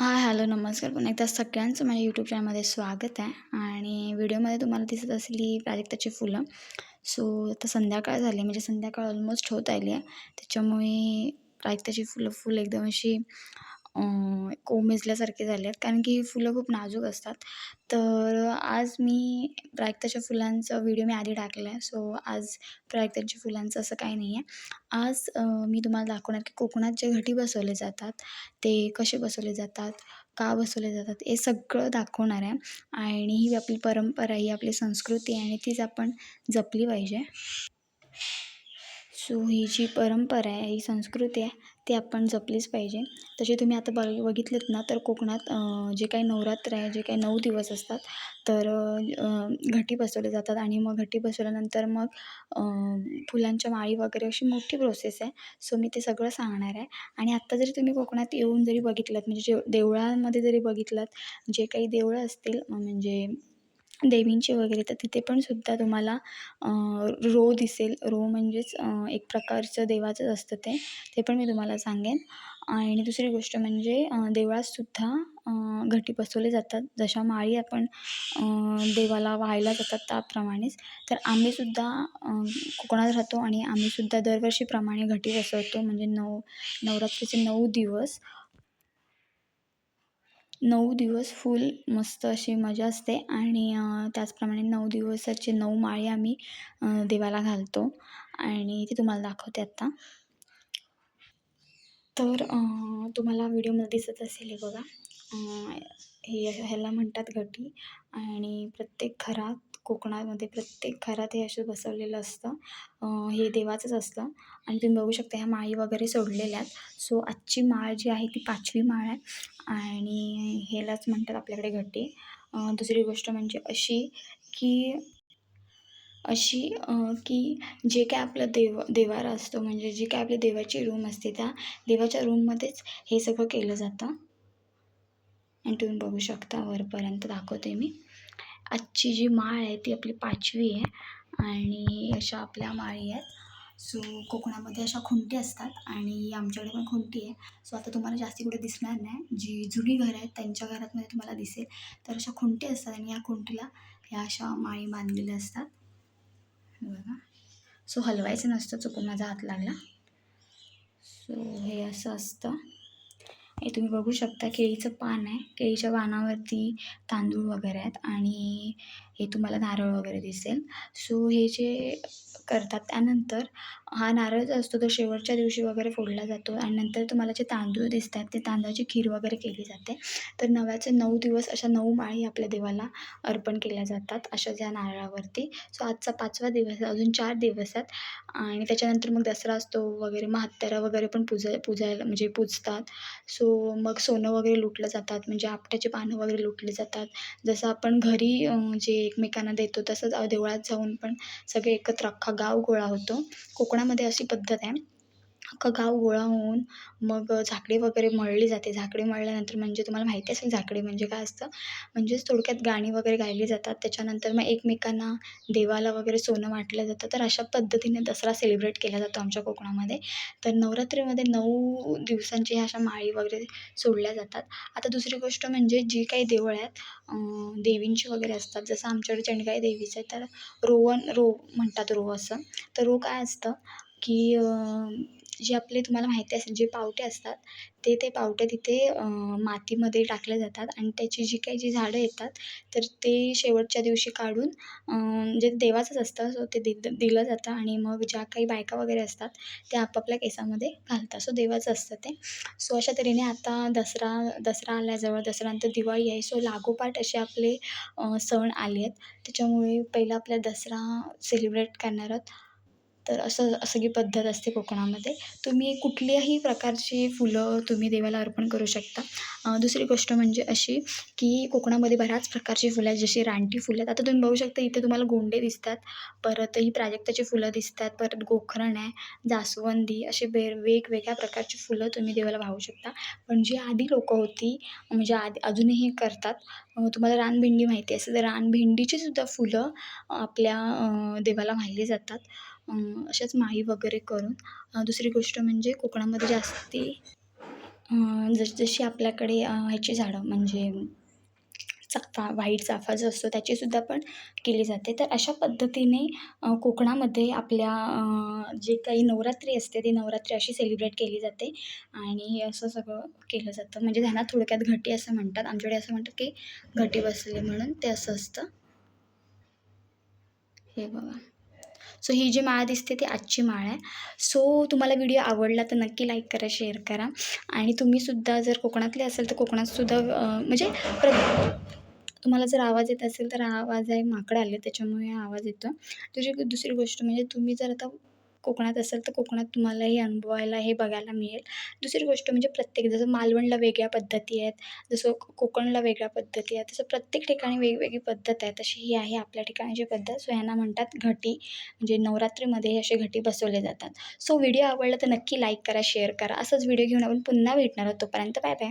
हां हॅलो नमस्कार. पुन्हा एकदा सगळ्यांचं माझ्या यूट्यूब चॅनलमध्ये स्वागत आहे. आणि व्हिडिओमध्ये तुम्हाला दिसत असली प्राजक्ताची फुलं. सो आता संध्याकाळ झाली. म्हणजे संध्याकाळ ऑलमोस्ट होत आली आहे. त्याच्यामुळे प्राजक्ताची फुलं फुल एकदम अशी कोमेजल्यासारखे झाले आहेत कारण की ही फुलं खूप नाजूक असतात. तर आज मी प्राजक्ताच्या फुलांचा व्हिडिओ मी आधी टाकला आहे सो आज प्राजक्ताच्या फुलांचं असं काही नाही आहे आज मी तुम्हाला दाखवणार की कोकणात जे घटी बसवले जातात ते कसे बसवले जातात का बसवले जातात हे सगळं दाखवणार आहे. आणि ही आपली परंपरा ही आपली संस्कृती आहे आणि तीच आपण जपली पाहिजे. सो ही जी परंपरा आहे ही संस्कृती आहे ती आपण जपलीच पाहिजे. तसे तुम्ही आता बघ बघितलेत ना तर कोकणात जे काही नवरात्र आहे जे काही नऊ दिवस असतात तर घटी बसवले जातात आणि मग घटी बसवल्यानंतर मग फुलांच्या माळी वगैरे अशी मोठी प्रोसेस आहे. सो मी ते सगळं सांगणार आहे. आणि आत्ता जरी तुम्ही कोकणात येऊन जरी बघितलं म्हणजे जे देवळांमध्ये जरी बघितलं जे काही देवळं असतील म्हणजे देवींचे वगैरे तर तिथे पण सुद्धा तुम्हाला रो दिसेल. रो म्हणजेच एक प्रकारचं देवाचंच असतं ते. ते पण मी तुम्हाला सांगेन. आणि दुसरी गोष्ट म्हणजे देवळातसुद्धा घटी बसवले जातात. जशा माळी आपण देवाला वाहायला जातात त्याप्रमाणेच. तर आम्हीसुद्धा कोकणात राहतो आणि आम्हीसुद्धा दरवर्षीप्रमाणे घटी बसवतो. म्हणजे नऊ नवरात्रीचे नऊ दिवस. नऊ दिवस फुल मस्त अशी मजा असते. आणि त्याचप्रमाणे नऊ दिवसाचे नऊ माळे आम्ही देवाला घालतो. आणि ती तुम्हाला दाखवते आत्ता तर तुम्हाला व्हिडिओमध्ये दिसत असेल हे बघा. हे ह्याला म्हणतात घटी आणि प्रत्येक घरात कोकणामध्ये प्रत्येक घरात हे असं बसवलेलं असतं. हे देवाचंच असतं. आणि तुम्ही बघू शकता ह्या माळी वगैरे सोडलेल्या आहेत. सो आजची माळ जी आहे ती पाचवी माळ आहे. आणि ह्यालाच म्हणतात आपल्याकडे घटी. दुसरी गोष्ट म्हणजे अशी की अशी की जे काय आपलं देव देवारा असतो म्हणजे जी काय आपली देवाची रूम असते त्या देवाच्या रूममध्येच हे सगळं केलं जातं. आणि तुम्ही बघू शकता वरपर्यंत दाखवते मी. आजची जी माळ आहे ती आपली पाचवी आहे आणि अशा आपल्या माळी आहेत. सो कोकणामध्ये अशा खुंटी असतात आणि आमच्याकडे पण खुंटी आहे. सो आता तुम्हाला जास्ती कुठे दिसणार नाही. जी जुनी घरं आहेत त्यांच्या घरातमध्ये तुम्हाला दिसेल. तर अशा खुंटी असतात आणि या खुंटीला ह्या अशा माळी बांधलेल्या असतात. बघा. सो हलवायचं नसतं चुकून माझा हात लागला. सो हे असं असतं. हे तुम्ही बघू शकता केळीचं पान आहे. केळीच्या पानावरती तांदूळ वगैरे आहेत आणि हे तुम्हाला नारळ वगैरे दिसेल. सो हे जे करतात त्यानंतर हा नारळ जो असतो तो शेवटच्या दिवशी वगैरे फोडला जातो आणि नंतर तुम्हाला जे तांदूळ दिसतात ते तांदळाची खीर वगैरे केली जाते. तर नव्याचे नऊ दिवस अशा नऊ माळी आपल्या देवाला अर्पण केल्या जातात अशा ज्या नारळावरती. सो आजचा पाचवा दिवस अजून चार दिवस आहेत आणि त्याच्यानंतर मग दसरा असतो वगैरे मग वगैरे पण पूजा पूजायला म्हणजे पूजतात. सो मग सोनं वगैरे लुटलं जातात म्हणजे आपट्याचे पानं वगैरे लुटले जातात. जसं आपण घरी जे एकमेकांना देतो तसंच देवळात जाऊन पण सगळे एकत्र अख्खा गाव गोळा होतो. कोकणामध्ये अशी पद्धत आहे. अख्खं गाव गोळा होऊन मग झाकडी वगैरे मळली जाते. झाकडी मळल्यानंतर म्हणजे तुम्हाला माहिती असेल झाकडी म्हणजे काय असतं? म्हणजेच थोडक्यात गाणी वगैरे गायली जातात. त्याच्यानंतर मग एकमेकांना देवाला वगैरे सोनं वाटलं जातं. तर अशा पद्धतीने दसरा सेलिब्रेट केला जातो आमच्या कोकणामध्ये. तर नवरात्रीमध्ये नऊ दिवसांची ह्या अशा माळी वगैरे सोडल्या जातात. आता दुसरी गोष्ट म्हणजे जी काही देवळं आहेत देवींची वगैरे असतात. जसं आमच्याकडे चंडिकाई देवीचं आहे. तर रोवन रो म्हणतात रो असं. तर रो काय असतं? की जे आपले तुम्हाला माहिती असेल जे पावटे असतात ते ते पावटे तिथे मातीमध्ये टाकले जातात आणि त्याची जी काही जी झाडं येतात तर ते शेवटच्या दिवशी काढून म्हणजे देवाचंच असतं सो ते दि दिलं जातं आणि मग ज्या काही बायका वगैरे असतात त्या आपापल्या केसामध्ये घालतात. सो देवाचं असतं ते. सो अशा तऱ्हेने आता दसरा दसरा आल्याजवळ दसऱ्यानंतर दिवाळी आहे. सो लागोपाठ असे आपले सण आले आहेत त्याच्यामुळे पहिला आपल्या दसरा सेलिब्रेट करणार आहोत. तर असं सगळी पद्धत असते कोकणामध्ये तुम्ही कुठल्याही प्रकारची फुलं तुम्ही देवाला अर्पण करू शकता. दुसरी गोष्ट म्हणजे अशी की कोकणामध्ये बऱ्याच प्रकारची फुलं आहेत जशी रानटी फुलं आहेत. आता तुम्ही बघू शकता इथे तुम्हाला गोंडे दिसतात परत ही प्राजक्ताची फुलं दिसतात परत गोखरण आहे जास्वंदी असे वे वेगवेगळ्या प्रकारची फुलं तुम्ही देवाला वाहू शकता. पण जी आधी लोकं होती म्हणजे आधी अजूनही करतात तुम्हाला रानभेंडी माहिती असेल तर रानभेंडीचीसुद्धा फुलं आपल्या देवाला वाहिली जातात. अशाच माळी वगैरे करून. दुसरी गोष्ट म्हणजे कोकणामध्ये जास्ती अं, जशी आपल्याकडे ह्याची झाडं म्हणजे चाफा व्हाईट चाफा जो असतो त्याचीसुद्धा पण केली जाते. तर अशा पद्धतीने कोकणामध्ये आपल्या जे काही नवरात्री असते ती नवरात्री अशी सेलिब्रेट केली जाते. आणि हे असं सगळं केलं जातं. म्हणजे त्यांना थोडक्यात घटी असं म्हणतात. आमच्याकडे असं म्हणतात की घटी बसले म्हणून ते असं असतं. हे बघा. सो ही जी माळ दिसते ती आजची माळ आहे. सो तुम्हाला व्हिडिओ आवडला तर नक्की लाईक करा शेअर करा. आणि तुम्हीसुद्धा जर कोकणातले असेल तर कोकणातसुद्धा म्हणजे प्र तुम्हाला जर आवाज येत असेल तर आवाज आहे माकडं आले त्याच्यामुळे आवाज येतो. तुझी दुसरी गोष्ट म्हणजे तुम्ही जर आता कोकणात असेल तर कोकणात तुम्हाला हे अनुभवायला हे बघायला मिळेल. दुसरी गोष्ट म्हणजे प्रत्येक जसं मालवणला वेगळ्या पद्धती आहेत जसं को- कोकणला वेगळ्या पद्धती आहेत तसं प्रत्येक ठिकाणी वेगवेगळी पद्धत आहे तशी ही आहे आपल्या ठिकाणची पद्धत सो ह्यांना म्हणतात घटी म्हणजे नवरात्रीमध्ये असे घटी बसवले जातात. सो व्हिडिओ आवडला तर नक्की लाईक करा शेअर करा. असंच व्हिडिओ घेऊन आपण पुन्हा भेटणार आहोत तोपर्यंत बाय बाय.